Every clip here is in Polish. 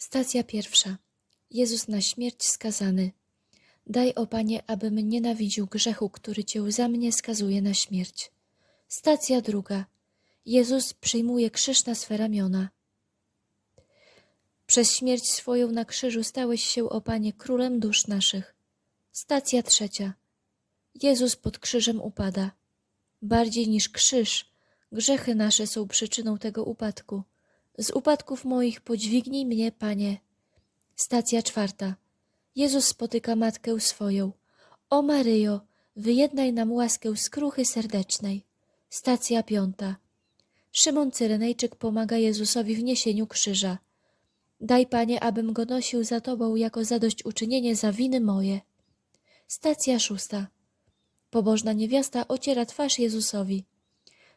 Stacja pierwsza. Jezus na śmierć skazany. Daj, o Panie, abym nienawidził grzechu, który Cię za mnie skazuje na śmierć. Stacja druga. Jezus przyjmuje krzyż na swe ramiona. Przez śmierć swoją na krzyżu stałeś się, o Panie, królem dusz naszych. Stacja trzecia. Jezus pod krzyżem upada. Bardziej niż krzyż, grzechy nasze są przyczyną tego upadku. Z upadków moich podźwignij mnie, Panie. Stacja czwarta. Jezus spotyka matkę swoją. O Maryjo, wyjednaj nam łaskę skruchy serdecznej. Stacja piąta. Szymon Cyrenejczyk pomaga Jezusowi w niesieniu krzyża. Daj, Panie, abym go nosił za Tobą jako zadośćuczynienie za winy moje. Stacja szósta. Pobożna niewiasta ociera twarz Jezusowi.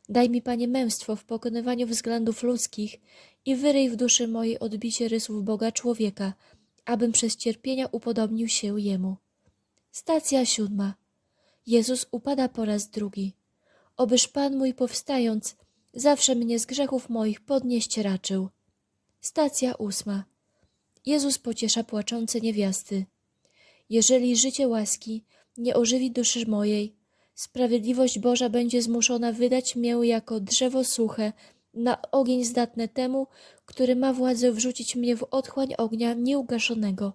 Daj mi, Panie, męstwo w pokonywaniu względów ludzkich i wyryj w duszy mojej odbicie rysów Boga człowieka, abym przez cierpienia upodobnił się Jemu. Stacja siódma. Jezus upada po raz drugi. Obyż Pan mój powstając, zawsze mnie z grzechów moich podnieść raczył. Stacja ósma. Jezus pociesza płaczące niewiasty. Jeżeli życie łaski nie ożywi duszy mojej, sprawiedliwość Boża będzie zmuszona wydać mię jako drzewo suche na ogień zdatne temu, który ma władzę wrzucić mnie w otchłań ognia nieugaszonego,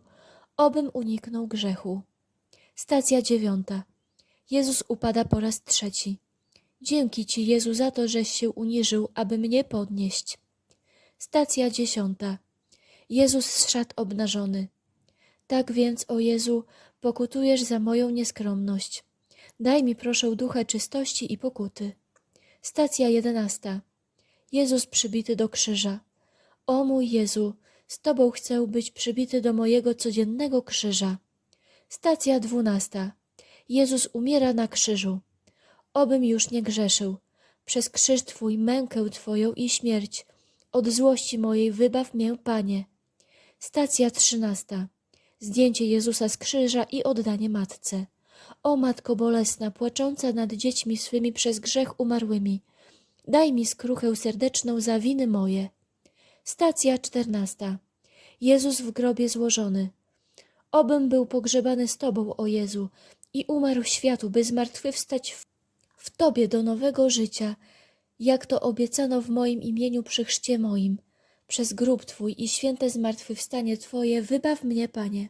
obym uniknął grzechu. Stacja dziewiąta. Jezus upada po raz trzeci. Dzięki Ci, Jezu, za to, żeś się uniżył, aby mnie podnieść. Stacja dziesiąta. Jezus z szat obnażony. Tak więc, o Jezu, pokutujesz za moją nieskromność. Daj mi proszę ducha czystości i pokuty. Stacja jedenasta. Jezus przybity do krzyża. O mój Jezu, z Tobą chcę być przybity do mojego codziennego krzyża. Stacja dwunasta. Jezus umiera na krzyżu. Obym już nie grzeszył. Przez krzyż Twój mękę Twoją i śmierć. Od złości mojej wybaw mię, Panie. Stacja trzynasta. Zdjęcie Jezusa z krzyża i oddanie matce. O Matko bolesna, płacząca nad dziećmi swymi przez grzech umarłymi, daj mi skruchę serdeczną za winy moje. Stacja czternasta. Jezus w grobie złożony. Obym był pogrzebany z Tobą, o Jezu, i umarł światu, by zmartwychwstać w, w Tobie do nowego życia, jak to obiecano w moim imieniu przy chrzcie moim. Przez grób Twój i święte zmartwychwstanie Twoje wybaw mnie, Panie.